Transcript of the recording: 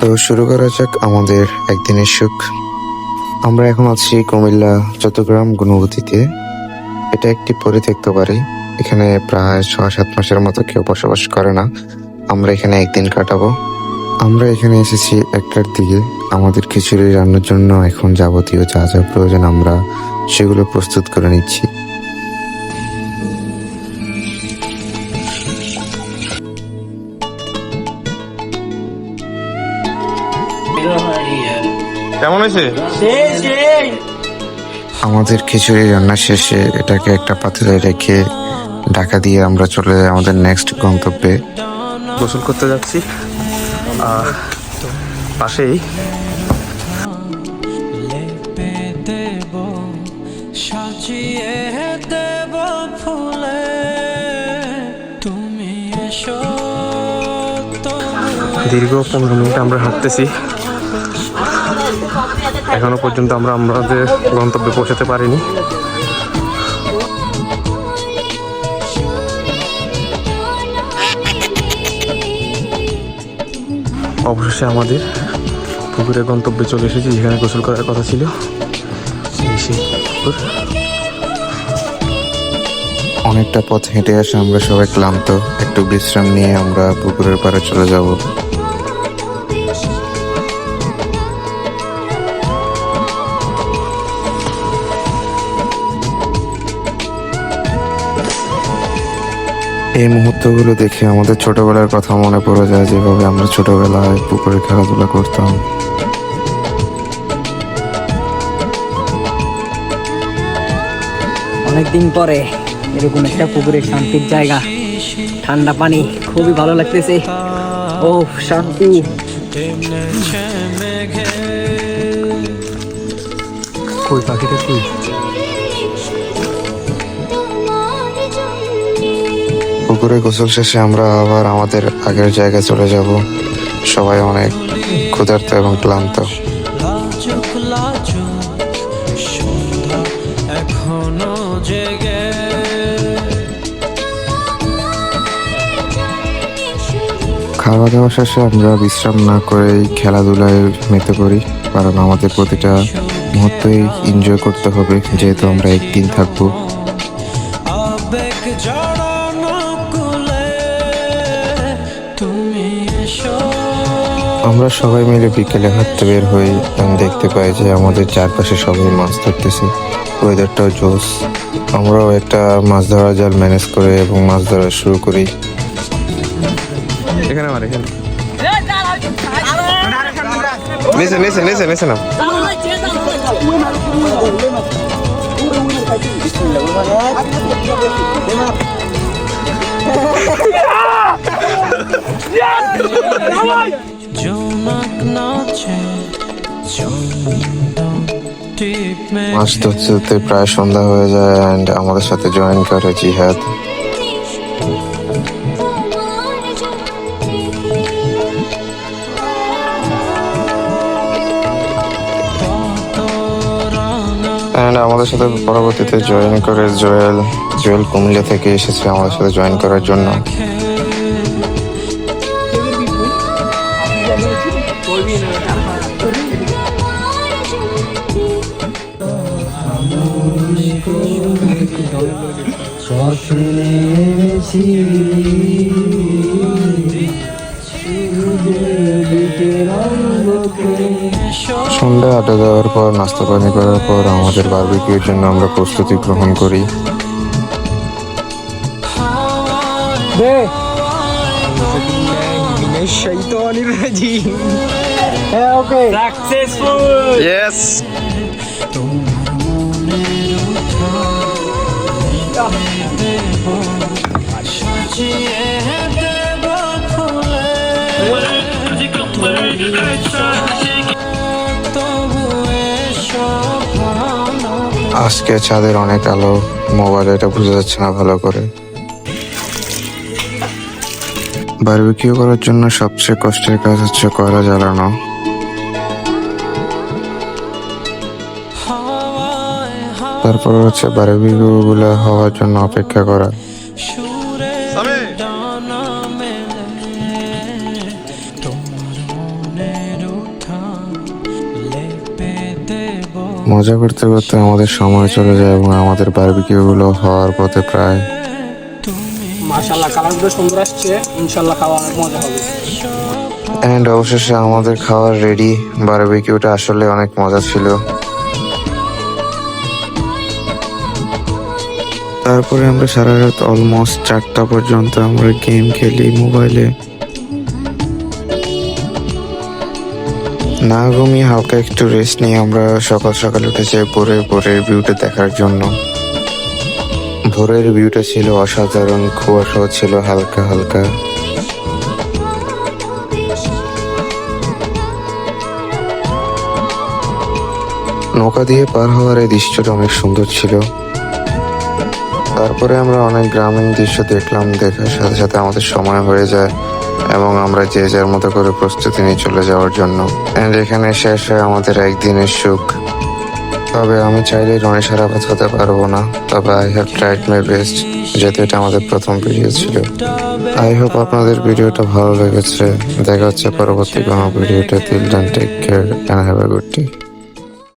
তো শুরু করা যাক আমাদের একদিনের সুখ। আমরা এখন আছি কুমিল্লা, চট্টগ্রাম গুণবতীতে। এটা একটি পরিত্যক্ত বাড়ি এখানে প্রায় ছয় সাত মাসের মতো কেউ বসবাস করে না। আমরা এখানে একদিন কাটাবো। আমরা এখানে এসেছি একটার দিকে। আমাদের খিচুড়ি রান্নার জন্য এখন যাবতীয় যা যা প্রয়োজন আমরা সেগুলো প্রস্তুত করে নিচ্ছি। কেমন হয়েছে? আমাদের খিচুড়ি রান্না শেষে এটাকে একটা পাত্রে রেখে ঢাকা দিয়ে আমরা চলে যাই আমাদের নেক্সট গন্তব্যে। গোসল করতে যাচ্ছি। পাশেই। দেব সাজিয়ে দেব ফুলে। তুমি এসো দীর্ঘ পনেরো মিনিট আমরা হাঁটতেছি। এখনও পর্যন্ত আমরা আমাদের গন্তব্যে পৌঁছাতে পারিনি। অবশেষে আমাদের পুকুরের গন্তব্যে চলে এসেছি, যেখানে গোসল করার কথা ছিল। অনেকটা পথ হেঁটে আসে আমরা সবাই ক্লান্ত, একটু বিশ্রাম নিয়ে আমরা পুকুরের পাড়ে চলে যাব। এই মুহূর্তগুলো দেখে আমাদের ছোটবেলার কথা মনে পড়ে যায় যেভাবে আমরা ছোটবেলায় পুকুরে খেলাধুলা করতাম। অনেকদিন পরে এরকম একটা পুকুরে শান্তির জায়গা ঠান্ডা পানি খুবই ভালো লাগতেছে। ও শান্তি। কই পাখিটা কই? পুকুরে গোসল শেষে আমরা আবার আমাদের আগের জায়গায় চলে যাব। সবাই অনেক ক্ষুধার্ত এবং ক্লান্ত। খাওয়া দাওয়া শেষে আমরা বিশ্রাম না করেই খেলাধুলায় মেতে পড়ি, কারণ আমাদের প্রতিটা মুহূর্তেই এনজয় করতে হবে, যেহেতু আমরা একদিন থাকব। আমরা সবাই মিলে বিকেলে হাঁটতে বের হই এবং দেখতে পাই যে আমাদের চারপাশে সবাই মাছ ধরতেছে। ওয়েদারটাও জোস আমরাও একটা মাছ ধরা জাল ম্যানেজ করে এবং মাছ ধরা শুরু করি। এখানে আমার এখানে। নিচে নিচে নিচে নিচে না জোনাক ধরতে ধরতে প্রায় সন্ধ্যা হয়ে যায় অ্যান্ড আমাদের সাথে জয়েন করে জিহাদ। অ্যান্ড আমাদের সাথে পরবর্তীতে জয়েন করে জুয়েল। জুয়েল কুমিল্লা থেকে এসেছে আমাদের সাথে জয়েন করার জন্য। সন্ধ্যা আড্ডা দেওয়ার পর, নাস্তা পানি করার পর আমাদের বারবিকিউর জন্য আমরা প্রস্তুতি গ্রহণ করি। ইয়েস সাজিয়ে দেব ফুলে তবু এসো আজকে চাঁদের অনেক আলো মোবাইলে এটা বোঝা যাচ্ছে না ভালো করে। বারবিকিউ করার জন্য সবচেয়ে কষ্টের কাজ হচ্ছে কয়লা জ্বালানো। তারপর হচ্ছে বারবিকিউগুলো হওয়ার জন্য অপেক্ষা করা। মজা করতে করতে আমাদের সময় চলে যায় এবং আমাদের বারবিকিউগুলো হওয়ার পথে প্রায় মাশাল্লাহ কালারগুলো সুন্দর আসছে ইনশাল্লাহ খাওয়া অনেক মজা হবে। এন্ড অবশেষে আমাদের খাওয়ার রেডি বারবিকিউটা আসলে অনেক মজা ছিল। তারপরে আমরা সারা রাত অলমোস্ট চারটা পর্যন্ত আমরা গেম খেলি মোবাইলে না ঘুমিয়ে হালকা একটু রেস্ট নিয়ে আমরা সকাল সকাল উঠে যাই ভোরের ভোরের ভিউটা দেখার জন্য। ভোরের ভিউটা ছিল অসাধারণ, কুয়াশাও ছিল হালকা হালকা। নৌকা দিয়ে পার হওয়ার এই দৃশ্যটা অনেক সুন্দর ছিল। তারপরে আমরা অনেক গ্রামীণ দৃশ্য দেখলাম, দেখার সাথে সাথে আমাদের সময় হয়ে যায় এবং আমরা যে যার মতো করে প্রস্তুতি নিয়ে চলে যাওয়ার জন্য। এখানে শেষ হয় আমাদের একদিনের সুখ। তবে আমি চাইলে রনি সারাবাত হতে পারব না। তবে I have tried my best যেহেতু এটা আমাদের প্রথম ভিডিও ছিল। আই হোপ আপনাদের ভিডিওটা ভালো লেগেছে। দেখা হচ্ছে পরবর্তী কোনো ভিডিওটা till take care and have a good day